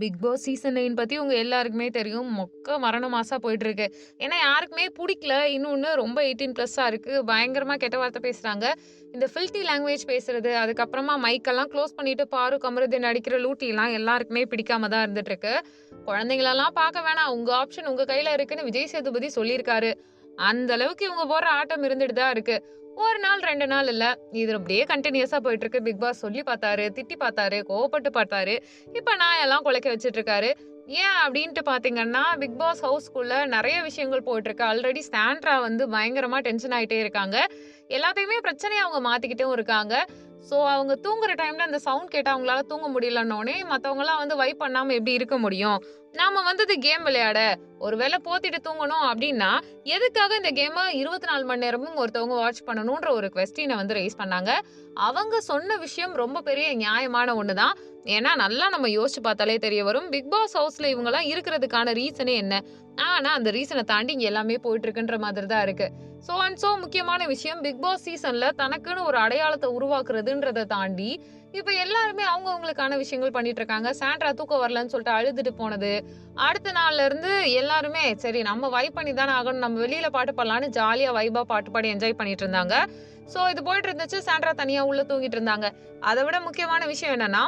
Big Boss season nine பற்றி உங்கள் எல்லாருக்குமே தெரியும். மொக்க மரண மாசாக போயிட்டுருக்கு. ஏன்னா யாருக்குமே பிடிக்கல இன்னொன்று ரொம்ப எயிட்டீன் ப்ளஸ்ஸாக இருக்குது பயங்கரமாக கெட்ட வார்த்தை பேசுகிறாங்க இந்த ஃபில்டி லாங்குவேஜ் பேசுறது, அதுக்கப்புறமா மைக்கெல்லாம் க்ளோஸ் பண்ணிட்டு பாரு, கமருதீன் அடிக்கிற லூட்டிலாம் எல்லாருக்குமே பிடிக்காம தான் இருந்துட்டுருக்கு. குழந்தைங்களெல்லாம் பார்க்க வேணாம். உங்கள் ஆப்ஷன் உங்கள் கையில் இருக்குன்னு விஜய் சேதுபதி சொல்லியிருக்காரு. அந்த அளவுக்கு இவங்க போடுற ஆட்டம் இருந்துட்டு தான் இருக்குது ஒரு நாள் ரெண்டு நாள் இல்லை இது அப்படியே கன்டினியூஸா போயிட்டுருக்கு. பிக் பாஸ் சொல்லி பார்த்தாரு, திட்டி பார்த்தாரு, கோவப்பட்டு பார்த்தாரு. இப்போ நான் எல்லாம் குலைக்க வச்சுட்டு இருக்காரு. ஏன் அப்படின்ட்டு பார்த்தீங்கன்னா, பிக் பாஸ் ஹவுஸ்க்குள்ள நிறைய விஷயங்கள் போயிட்டுருக்கு. ஆல்ரெடி ஸ்டாண்ட்ரா வந்து பயங்கரமாக டென்ஷன் ஆகிட்டே இருக்காங்க. எல்லாத்தையுமே பிரச்சனையை அவங்க மாற்றிக்கிட்டும் இருக்காங்க. ஸோ அவங்க தூங்குற டைமில் அந்த சவுண்ட் கேட்டால் அவங்களால தூங்க முடியலன்னோடனே மற்றவங்களாம் வந்து வைப் பண்ணாமல் எப்படி இருக்க முடியும்? நாம வந்தது கேம் விளையாட. ஒருவேளை போத்திட்டு தூங்கணும் அப்படின்னா எதுக்காக இந்த கேமை இருபத்தி நாலு மணி நேரமும் ஒருத்தவங்க வாட்ச் பண்ணணுன்ற ஒரு கொஸ்டினை வந்து ரைஸ் பண்ணாங்க. அவங்க சொன்ன விஷயம் ரொம்ப பெரிய நியாயமான ஒன்று தான். ஏன்னா நல்லா நம்ம யோசிச்சு பார்த்தாலே தெரிய வரும். பிக் பாஸ் ஹவுஸ்ல இவங்கலாம் இருக்கிறதுக்கான ரீசனே என்ன? ஆனா அந்த ரீசனை தாண்டி இங்க எல்லாமே போயிட்டுருக்குன்ற மாதிரி தான் இருக்கு. ஸோ அண்ட் ஸோ முக்கியமான விஷயம் பிக் பாஸ் சீசன்ல தனக்குன்னு ஒரு அடையாளத்தை உருவாக்குறதுன்றதை தாண்டி, இப்ப எல்லாருமே அவங்கவுங்களுக்கான விஷயங்கள் பண்ணிட்டு இருக்காங்க. சாண்ட்ரா தூக்கம் வரலன்னு சொல்லிட்டு அழுதுட்டு போனது. அடுத்த நாள்ல இருந்து எல்லாருமே சரி நம்ம வைப் பண்ணி தானே ஆகணும். நம்ம வெளியில பாட்டு பாடலான்னு ஜாலியா வைபா பாட்டு பாடி என்ஜாய் பண்ணிட்டு இருந்தாங்க. ஸோ இது போயிட்டு இருந்துச்சு. சாண்ட்ரா தனியா உள்ள தூங்கிட்டு இருந்தாங்க. அதை விட முக்கியமான விஷயம் என்னன்னா,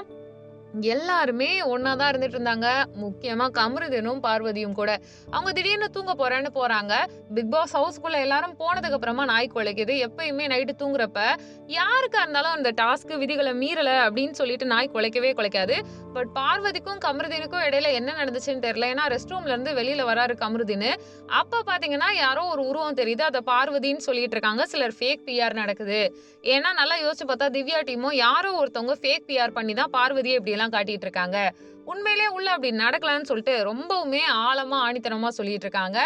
எல்லாருமே ஒன்னா தான் இருந்துட்டு இருந்தாங்க. முக்கியமா கமருதனும் பார்வதியும் கூட. அவங்க திடீர்னு தூங்க போறேன்னு போறாங்க. பிக் பாஸ் ஹவுஸ்க்குள்ள எல்லாரும் போனதுக்கு அப்புறமா நாய் குலைக்குது. எப்பயுமே நைட்டு தூங்குறப்ப, யாருக்கா இருந்தாலும் அந்த டாஸ்க் விதிகளை மீறல அப்படின்னு சொல்லிட்டு நாய் குலைக்கவே குலைக்காது. பட் பார்வதிக்கும், கமருதீனுக்கும் இடையில என்ன நடந்துச்சுன்னு தெரியல. ஏன்னா ரெஸ்ட் ரூம்ல இருந்து வெளியில வராரு கமருதீனு. அப்ப பார்த்தீங்கன்னா, யாரோ ஒரு உருவம் தெரியுது. அதை பார்வதின்னு சொல்லிட்டு இருக்காங்க. சிலர் ஃபேக் பிஆர் நடக்குது. ஏன்னா நல்லா யோசிச்சு பார்த்தா திவ்யா டீமும் யாரோ ஒருத்தவங்க ஃபேக் பிஆர் பண்ணி தான் பார்வதிய எல்லாம் காட்டிட்டு இருக்காங்க. உண்மையிலேயே உள்ள அப்படி நடக்கலன்னு சொல்லிட்டு ரொம்பவுமே ஆழமா, ஆணித்தனமா சொல்லிட்டு இருக்காங்க.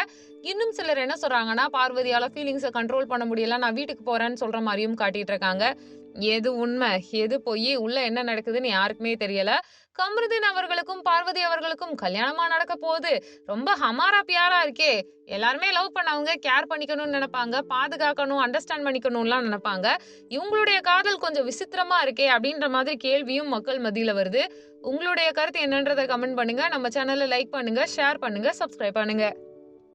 இன்னும் சிலர் என்ன சொல்றாங்கன்னா, பார்வதியால ஃபீலிங்ஸ கண்ட்ரோல் பண்ண முடியல. நான் வீட்டுக்கு போறேன்னு சொல்ற மாதிரியும் காட்டிட்டு இருக்காங்க. எது உண்மை எது பொய்? உள்ள என்ன நடக்குதுன்னு யாருக்குமே தெரியல. கமருதீன் அவர்களுக்கும், பார்வதி அவர்களுக்கும் கல்யாணமா நடக்க போகுது. ரொம்ப ஹமாரா பியாரா இருக்கே. எல்லாருமே லவ் பண்ணவங்க கேர் பண்ணிக்கணும்னு நினைப்பாங்க பாதுகாக்கணும், அண்டர்ஸ்டாண்ட் பண்ணிக்கணும்லாம் நினைப்பாங்க இவங்களுடைய காதல் கொஞ்சம் விசித்திரமா இருக்கே அப்படின்ற மாதிரி கேள்வியும் மக்கள் மத்தியில வருது. உங்களுடைய கருத்து என்னன்றதை கமெண்ட் பண்ணுங்க. நம்ம சேனலை லைக் பண்ணுங்க, ஷேர் பண்ணுங்க, சப்ஸ்கிரைப் பண்ணுங்க.